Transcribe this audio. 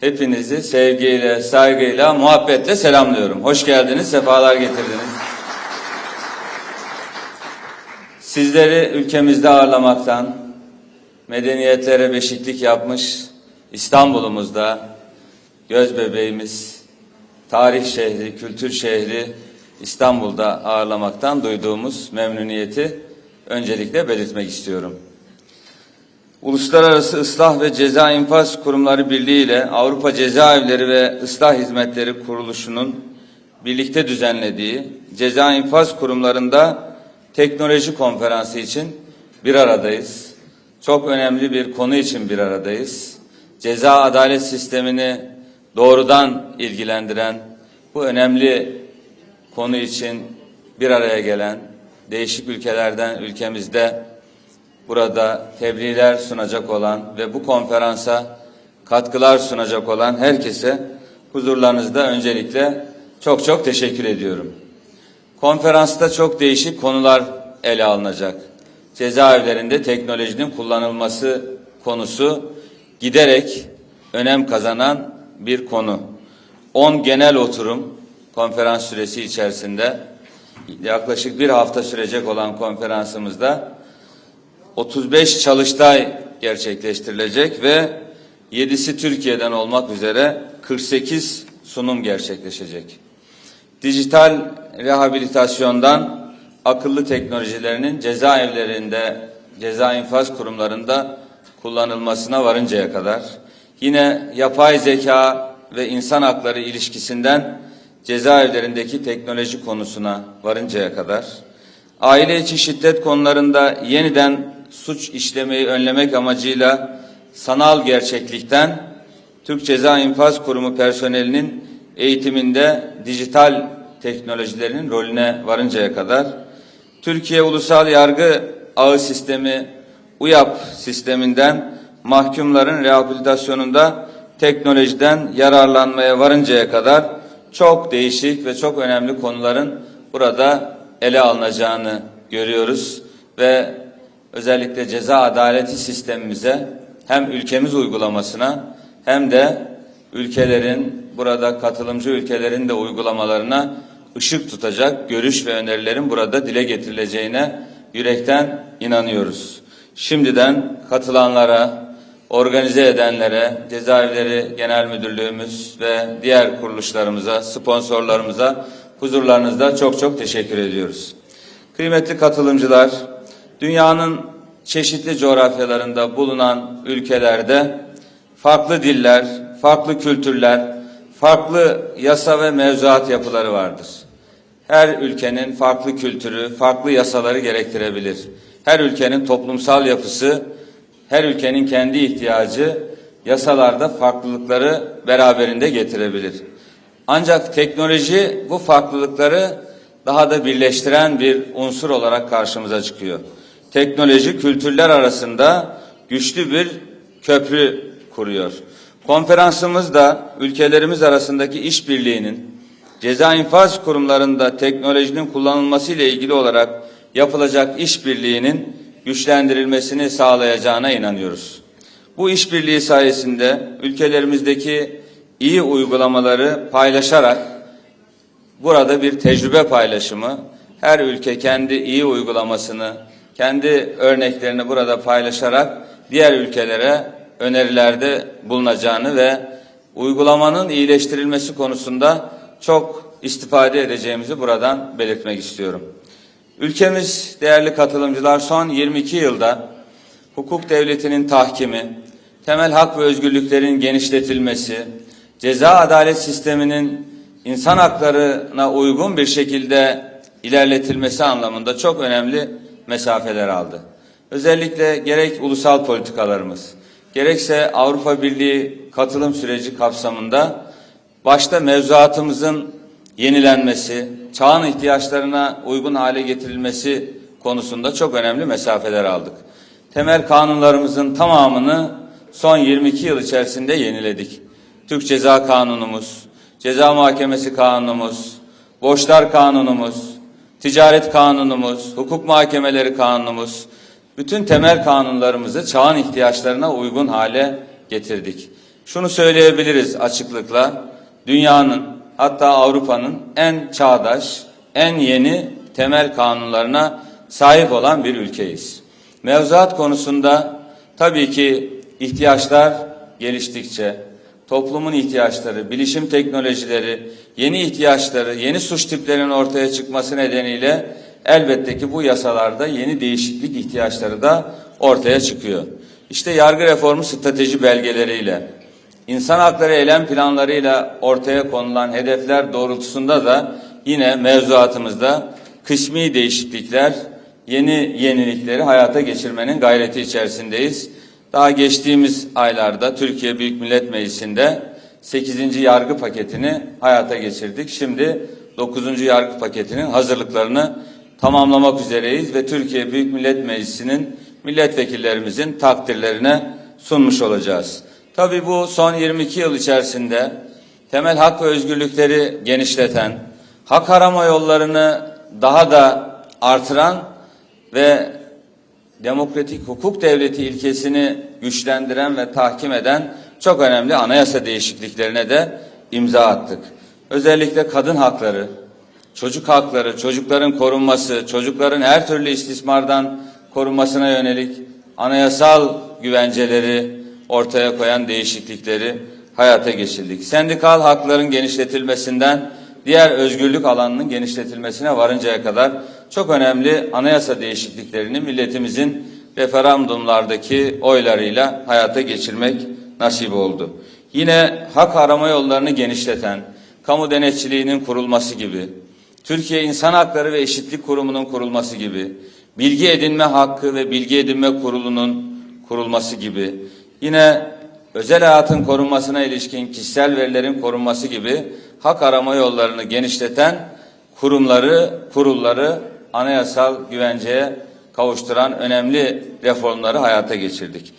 Hepinizi sevgiyle, saygıyla, muhabbetle selamlıyorum. Hoş geldiniz, sefalar getirdiniz. Sizleri ülkemizde ağırlamaktan, medeniyetlere beşiklik yapmış İstanbul'umuzda göz bebeğimiz, tarih şehri, kültür şehri İstanbul'da ağırlamaktan duyduğumuz memnuniyeti öncelikle belirtmek istiyorum. Uluslararası Islah ve Ceza İnfaz Kurumları Birliği ile Avrupa Cezaevleri ve Islah Hizmetleri Kuruluşu'nun birlikte düzenlediği ceza infaz kurumlarında teknoloji konferansı için bir aradayız. Çok önemli bir konu için bir aradayız. Ceza adalet sistemini doğrudan ilgilendiren bu önemli konu için bir araya gelen değişik ülkelerden ülkemizde burada tebliğler sunacak olan ve bu konferansa katkılar sunacak olan herkese huzurlarınızda öncelikle çok çok teşekkür ediyorum. Konferansta çok değişik konular ele alınacak. Cezaevlerinde teknolojinin kullanılması konusu giderek önem kazanan bir konu. 10 genel oturum konferans süresi içerisinde yaklaşık bir hafta sürecek olan konferansımızda 35 çalıştay gerçekleştirilecek ve 7'si Türkiye'den olmak üzere 48 sunum gerçekleşecek. Dijital rehabilitasyondan akıllı teknolojilerinin cezaevlerinde, ceza infaz kurumlarında kullanılmasına varıncaya kadar, yine yapay zeka ve insan hakları ilişkisinden cezaevlerindeki teknoloji konusuna varıncaya kadar, aile içi şiddet konularında yeniden suç işlemeyi önlemek amacıyla sanal gerçeklikten Türk Ceza İnfaz Kurumu personelinin eğitiminde dijital teknolojilerin rolüne varıncaya kadar Türkiye Ulusal Yargı Ağı Sistemi UYAP sisteminden mahkumların rehabilitasyonunda teknolojiden yararlanmaya varıncaya kadar çok değişik ve çok önemli konuların burada ele alınacağını görüyoruz ve özellikle ceza adaleti sistemimize hem ülkemiz uygulamasına hem de ülkelerin burada katılımcı ülkelerin de uygulamalarına ışık tutacak görüş ve önerilerin burada dile getirileceğine yürekten inanıyoruz. Şimdiden katılanlara, organize edenlere, cezaevleri genel müdürlüğümüz ve diğer kuruluşlarımıza, sponsorlarımıza huzurlarınızda çok çok teşekkür ediyoruz. Kıymetli katılımcılar, dünyanın çeşitli coğrafyalarında bulunan ülkelerde farklı diller, farklı kültürler, farklı yasa ve mevzuat yapıları vardır. Her ülkenin farklı kültürü, farklı yasaları gerektirebilir. Her ülkenin toplumsal yapısı, her ülkenin kendi ihtiyacı yasalarda farklılıkları beraberinde getirebilir. Ancak teknoloji bu farklılıkları daha da birleştiren bir unsur olarak karşımıza çıkıyor. Teknoloji kültürler arasında güçlü bir köprü kuruyor. Konferansımızda ülkelerimiz arasındaki işbirliğinin ceza infaz kurumlarında teknolojinin kullanılması ile ilgili olarak yapılacak işbirliğinin güçlendirilmesini sağlayacağına inanıyoruz. Bu işbirliği sayesinde ülkelerimizdeki iyi uygulamaları paylaşarak burada bir tecrübe paylaşımı, her ülke kendi iyi uygulamasını, kendi örneklerini burada paylaşarak diğer ülkelere önerilerde bulunacağını ve uygulamanın iyileştirilmesi konusunda çok istifade edeceğimizi buradan belirtmek istiyorum. Ülkemiz değerli katılımcılar son 22 yılda hukuk devletinin tahkimi, temel hak ve özgürlüklerin genişletilmesi, ceza adalet sisteminin insan haklarına uygun bir şekilde ilerletilmesi anlamında çok önemli mesafeler aldı. Özellikle gerek ulusal politikalarımız, gerekse Avrupa Birliği katılım süreci kapsamında başta mevzuatımızın yenilenmesi, çağın ihtiyaçlarına uygun hale getirilmesi konusunda çok önemli mesafeler aldık. Temel kanunlarımızın tamamını son 22 yıl içerisinde yeniledik. Türk Ceza Kanunumuz, Ceza Mahkemesi Kanunumuz, Borçlar Kanunumuz, Ticaret Kanunumuz, Hukuk Mahkemeleri Kanunumuz, bütün temel kanunlarımızı çağın ihtiyaçlarına uygun hale getirdik. Şunu söyleyebiliriz açıklıkla. Dünyanın hatta Avrupa'nın en çağdaş, en yeni temel kanunlarına sahip olan bir ülkeyiz. Mevzuat konusunda tabii ki ihtiyaçlar geliştikçe, toplumun ihtiyaçları, bilişim teknolojileri, yeni ihtiyaçları, yeni suç tiplerinin ortaya çıkması nedeniyle elbette ki bu yasalarda yeni değişiklik ihtiyaçları da ortaya çıkıyor. İşte yargı reformu strateji belgeleriyle, insan hakları eylem planlarıyla ortaya konulan hedefler doğrultusunda da yine mevzuatımızda kısmi değişiklikler, yeni yenilikleri hayata geçirmenin gayreti içerisindeyiz. Daha geçtiğimiz aylarda Türkiye Büyük Millet Meclisi'nde 8. yargı paketini hayata geçirdik. Şimdi 9. yargı paketinin hazırlıklarını tamamlamak üzereyiz ve Türkiye Büyük Millet Meclisi'nin milletvekillerimizin takdirlerine sunmuş olacağız. Tabii bu son 22 yıl içerisinde temel hak ve özgürlükleri genişleten, hak arama yollarını daha da artıran ve demokratik hukuk devleti ilkesini güçlendiren ve tahkim eden çok önemli anayasa değişikliklerine de imza attık. Özellikle kadın hakları, çocuk hakları, çocukların korunması, çocukların her türlü istismardan korunmasına yönelik anayasal güvenceleri ortaya koyan değişiklikleri hayata geçirdik. Sendikal hakların genişletilmesinden diğer özgürlük alanının genişletilmesine varıncaya kadar çok önemli anayasa değişikliklerini milletimizin referandumlardaki oylarıyla hayata geçirmek nasip oldu. Yine hak arama yollarını genişleten, kamu denetçiliğinin kurulması gibi, Türkiye İnsan Hakları ve Eşitlik Kurumu'nun kurulması gibi, bilgi edinme hakkı ve bilgi edinme kurulunun kurulması gibi, yine özel hayatın korunmasına ilişkin kişisel verilerin korunması gibi hak arama yollarını genişleten kurumları, kurulları anayasal güvenceye kavuşturan önemli reformları hayata geçirdik.